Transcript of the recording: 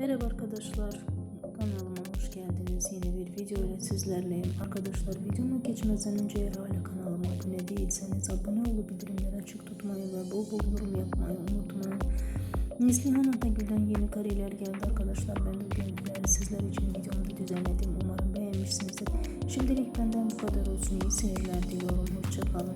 Merhaba arkadaşlar. Kanalıma hoş geldiniz. Yeni bir video ile sizlerleyim. Arkadaşlar videoma geçmeden önce hala kanalıma abone değilseniz abone olup bildirimleri açık tutmayı ve bol bol yorum yapmayı unutmayın. Neslihan Atagül'den yeni kariyer geldi arkadaşlar. Ben de bugün e, sizler için videomu düzenledim. Umarım beğenmişsinizdir. Şimdilik benden bu kadar olsun. İyi seyirler diliyorum. Hoşçakalın.